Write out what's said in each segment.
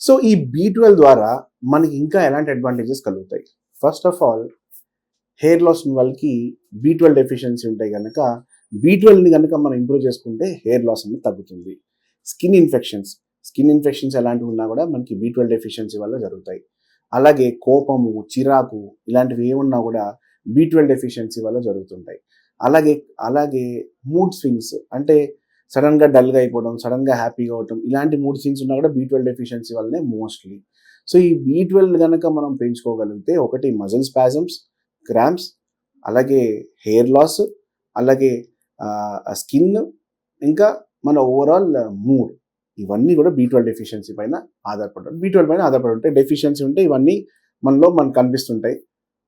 So ఈ B twelve ద్వారా మనకి ఇంకా ఎలాంటి అడ్వాంటేజెస్ కలుగుతాయి? First of all hair loss ఉన్న వాళ్ళకి బీ ట్వెల్వ్ డెఫిషియన్సీ ఉంటాయి కనుక బీ ట్వెల్వ్ని కనుక మనం ఇంప్రూవ్ చేసుకుంటే హెయిర్ లాస్ అనేది తగ్గుతుంది. స్కిన్ ఇన్ఫెక్షన్స్ స్కిన్ ఇన్ఫెక్షన్స్ ఎలాంటివి ఉన్నా కూడా మనకి బీ ట్వెల్వ్ డెఫిషియన్సీ వల్ల జరుగుతాయి. అలాగే కోపము చిరాకు ఇలాంటివి ఏమున్నా కూడా బీ ట్వెల్వ్ డెఫిషియన్సీ వల్ల జరుగుతుంటాయి. అలాగే అలాగే మూడ్ స్వింగ్స్ అంటే సడన్గా డల్గా అయిపోవడం సడన్గా హ్యాపీగా అవడం ఇలాంటి మూడు సీన్స్ ఉన్నా కూడా బీ ట్వెల్వ్ డెఫిషియన్సీ వల్లనే మోస్ట్లీ. సో ఈ బీ ట్వెల్వ్ కనుక మనం పెంచుకోగలిగితే ఒకటి మజిల్ స్పాజమ్స్ క్రామ్స్ అలాగే హెయిర్ లాస్ అలాగే స్కిన్ ఇంకా మన ఓవరాల్ మూడ్ ఇవన్నీ కూడా బీ ట్వెల్వ్ డెఫిషియన్సీ పైన ఆధారపడి బీ ట్వెల్వ్ పైన ఆధారపడి ఉంటాయి డెఫిషియన్సీ ఉంటే ఇవన్నీ మనలో మనకు కనిపిస్తుంటాయి.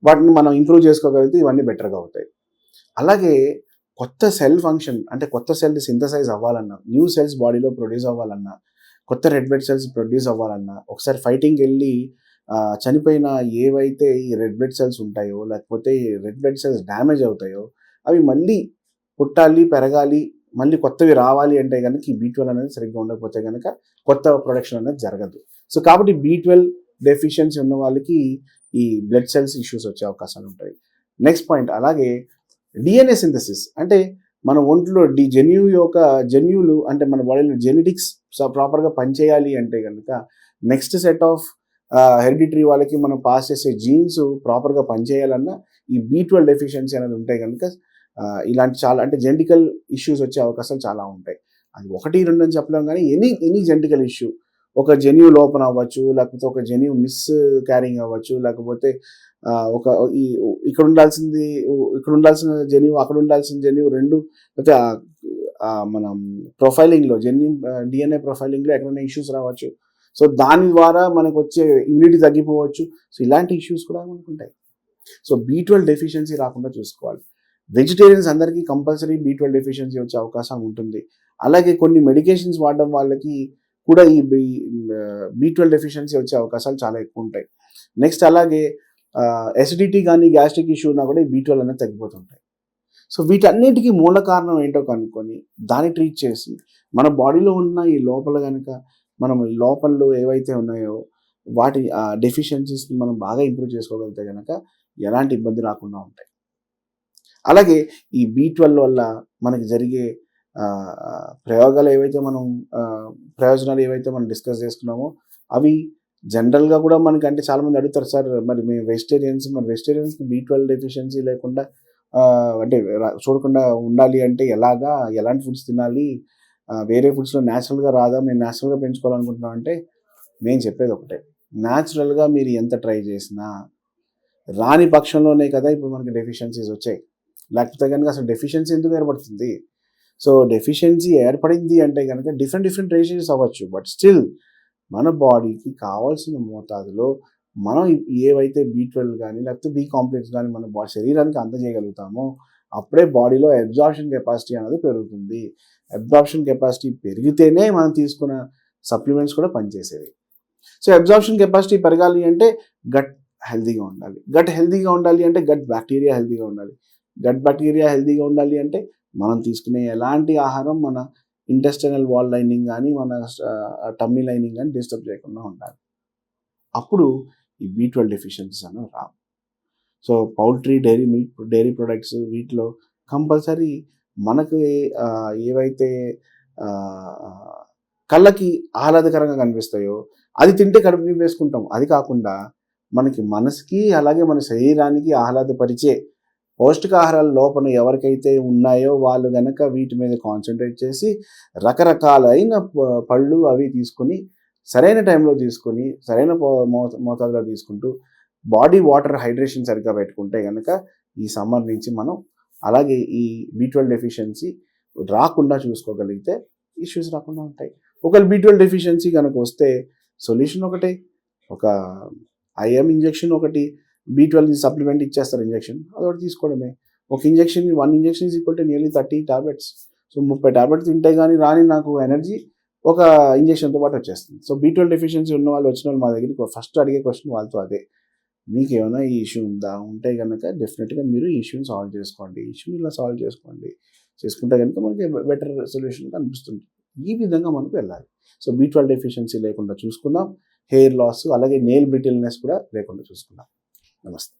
వాటిని మనం ఇంప్రూవ్ చేసుకోగలిగితే ఇవన్నీ బెటర్గా అవుతాయి. అలాగే కొత్త సెల్ ఫంక్షన్ అంటే కొత్త సెల్ సింథసైజ్ అవ్వాలన్నా న్యూ సెల్స్ బాడీలో ప్రొడ్యూస్ అవ్వాలన్నా కొత్త రెడ్ బ్లడ్ సెల్స్ ప్రొడ్యూస్ అవ్వాలన్నా ఒకసారి ఫైటింగ్కి వెళ్ళి చనిపోయిన ఏవైతే ఈ రెడ్ బ్లడ్ సెల్స్ ఉంటాయో లేకపోతే రెడ్ బ్లడ్ సెల్స్ డ్యామేజ్ అవుతాయో అవి మళ్ళీ పుట్టాలి పెరగాలి మళ్ళీ కొత్తవి రావాలి అంటే కనుక ఈ బీ ట్వెల్వ్ అనేది సరిగ్గా ఉండకపోతే కనుక కొత్త ప్రొడక్షన్ అనేది జరగదు. సో కాబట్టి బీ ట్వెల్వ్ డెఫిషియన్సీ ఉన్న వాళ్ళకి ఈ బ్లడ్ సెల్స్ ఇష్యూస్ వచ్చే అవకాశాలు ఉంటాయి. నెక్స్ట్ పాయింట్ అలాగే డిఎన్ఏ సింథసిస్ అంటే మన ఒంట్లో డి జన్యు యొక్క జన్యువులు అంటే మన బాడీలో జెనెటిక్స్ ప్రాపర్గా పనిచేయాలి అంటే కనుక నెక్స్ట్ సెట్ ఆఫ్ హెరిడిటరీ వాళ్ళకి మనం పాస్ చేసే జీన్స్ ప్రాపర్గా పనిచేయాలన్నా ఈ బీ ట్వెల్వ్ డెఫిషియన్సీ అనేది ఉంటాయి కనుక ఇలాంటి చాలా అంటే జెంటికల్ ఇష్యూస్ వచ్చే అవకాశాలు చాలా ఉంటాయి. అది ఒకటి రెండు అని చెప్పలేం కానీ ఎనీ ఎనీ జెంటికల్ ఇష్యూ ఒక జెన్యూ లోపం అవ్వచ్చు లేకపోతే ఒక జెన్యూ మిస్ క్యారింగ్ అవ్వచ్చు లేకపోతే ఒక ఈ ఇక్కడ ఉండాల్సింది ఇక్కడ ఉండాల్సిన జెన్యూ అక్కడ ఉండాల్సిన జెన్యూ రెండు లేకపోతే మనం ప్రొఫైలింగ్లో జెన్యూ డిఎన్ఏ ప్రొఫైలింగ్లో ఎక్కడైనా ఇష్యూస్ రావచ్చు. సో దాని ద్వారా మనకు వచ్చే ఇమ్యూనిటీ తగ్గిపోవచ్చు. సో ఇలాంటి ఇష్యూస్ కూడా ఉంటాయి సో బీ ట్వెల్వ్ డెఫిషియన్సీ రాకుండా చూసుకోవాలి. వెజిటేరియన్స్ అందరికీ కంపల్సరీ బీ ట్వెల్వ్ డెఫిషియన్సీ వచ్చే అవకాశం ఉంటుంది. అలాగే కొన్ని మెడికేషన్స్ వాడడం వాళ్ళకి కూడా ఈ బి ట్వెల్వ్ డెఫిషియన్సీ వచ్చే అవకాశాలు చాలా ఎక్కువ ఉంటాయి. నెక్స్ట్ అలాగే ఎసిడిటీ కానీ గ్యాస్ట్రిక్ ఇష్యూ ఉన్నా కూడా ఈ బీ ట్వెల్వ్ అనేది తగ్గిపోతుంటాయి. సో వీటన్నిటికీ మూల కారణం ఏంటో కనుక్కొని దాన్ని ట్రీట్ చేసి మన బాడీలో ఉన్న ఈ లోపల కనుక మనం లోపల లోపల్లో ఏవైతే ఉన్నాయో వాటి డెఫిషియన్సీస్ని మనం బాగా ఇంప్రూవ్ చేసుకోగలిగితే కనుక ఎలాంటి ఇబ్బంది రాకుండా ఉంటాయి. అలాగే ఈ బీ ట్వెల్వ్ వల్ల మనకి జరిగే ప్రయోగాలు ఏవైతే మనం ప్రయోజనాలు ఏవైతే మనం డిస్కస్ చేసుకున్నామో అవి జనరల్గా కూడా మనకి అంటే చాలామంది అడుగుతారు సార్ మరి మేము వెజిటేరియన్స్ మరి వెజిటేరియన్స్కి బీ ట్వెల్వ్ డెఫిషియన్సీ లేకుండా అంటే చూడకుండా ఉండాలి అంటే ఎలాగా ఎలాంటి ఫుడ్స్ తినాలి వేరే ఫుడ్స్లో న్యాచురల్గా రాదా మేము న్యాచురల్గా పెంచుకోవాలనుకుంటున్నాం అంటే మేము చెప్పేది ఒకటే. న్యాచురల్గా మీరు ఎంత ట్రై చేసినా రాని పక్షంలోనే కదా ఇప్పుడు మనకి డెఫిషియన్సీస్ వచ్చాయి. లేకపోతే కనుక అసలు డెఫిషియన్సీ ఎందుకు ఏర్పడుతుంది? సో డెఫిషియన్సీ ఏర్పడింది అంటే కనుక డిఫరెంట్ డిఫరెంట్ రేషియోస్ అవ్వచ్చు. బట్ స్టిల్ మన బాడీకి కావాల్సిన మోతాదులో మనం ఏవైతే బీ ట్వెల్వ్ కానీ లేకపోతే బీ కాంప్లెక్స్ కానీ మన బా శరీరానికి అందజేయగలుగుతామో అప్పుడే బాడీలో అబ్జార్ప్షన్ కెపాసిటీ అనేది పెరుగుతుంది. అబ్జార్ప్షన్ కెపాసిటీ పెరిగితేనే మనం తీసుకున్న సప్లిమెంట్స్ కూడా పనిచేసేవి. సో అబ్జార్ప్షన్ కెపాసిటీ పెరగాలి అంటే గట్ హెల్తీగా ఉండాలి. గట్ హెల్తీగా ఉండాలి అంటే గట్ బ్యాక్టీరియా హెల్తీగా ఉండాలి. గట్ బ్యాక్టీరియా హెల్తీగా ఉండాలి అంటే మనం తీసుకునే ఎలాంటి ఆహారం మన ఇంటెస్టైనల్ వాల్ లైనింగ్ కానీ మన టమ్మీ లైనింగ్ కానీ డిస్టర్బ్ చేయకుండా ఉండాలి. అప్పుడు ఈ బీ ట్వెల్వ్ డెఫిషియన్సీస్ అనేవి రావు. So poultry dairy milk dairy products వీటిలో కంపల్సరీ మనకి ఏవైతే కళ్ళకి ఆహ్లాదకరంగా కనిపిస్తాయో అది తింటే కడుపు వేసుకుంటాం అది కాకుండా మనకి మనసుకి అలాగే మన శరీరానికి ఆహ్లాదపరిచే పౌష్టికాహారాల లోపల ఎవరికైతే ఉన్నాయో వాళ్ళు గనక వీటి మీద కాన్సన్ట్రేట్ చేసి రకరకాలైన పళ్ళు అవి తీసుకొని సరైన టైంలో తీసుకొని సరైన మోతాదులో తీసుకుంటూ బాడీ వాటర్ హైడ్రేషన్ సరిగ్గా పెట్టుకుంటే కనుక ఈ సమ్మర్ నుంచి మనం అలాగే ఈ బీ ట్వెల్వ్ డెఫిషియన్సీ రాకుండా చూసుకోగలిగితే ఇష్యూస్ రాకుండా ఉంటాయి. ఒకవేళ బీ ట్వెల్వ్ డెఫిషియన్సీ కనుక వస్తే సొల్యూషన్ ఒకటే. ఒక ఐఎం ఇంజెక్షన్ ఒకటి బీ ట్వెల్వ్ సప్లిమెంట్ ఇచ్చేస్తారు ఇంజెక్షన్ అదొకటి తీసుకోవడమే. ఒక injection one injection is equal to nearly thirty tablets so ముప్పై టాబ్లెట్స్ తింటే కానీ రాని నాకు ఎనర్జీ ఒక ఇంజెక్షన్తో పాటు వచ్చేస్తుంది. సో బీ ట్వెల్వ్ డెఫిషియన్సీ ఉన్న వాళ్ళు వచ్చిన వాళ్ళు మా దగ్గరికి ఫస్ట్ అడిగే క్వశ్చన్ వాళ్ళతో అదే. మీకు ఏమైనా ఈ ఇష్యూ ఉందా? ఉంటే కనుక డెఫినెట్గా మీరు ఈ ఇష్యూని సాల్వ్ చేసుకోండి. ఇష్యూని ఇలా సాల్వ్ చేసుకోండి. చేసుకుంటే కనుక మనకి బెటర్ సొల్యూషన్ కనిపిస్తుంది. ఈ విధంగా మనకు వెళ్ళాలి. సో బీ ట్వెల్వ్ డెఫిషియన్సీ లేకుండా చూసుకుందాం. హెయిర్ లాస్ అలాగే నెయిల్ బ్రిటిల్నెస్ కూడా లేకుండా చూసుకుందాం. ナマス。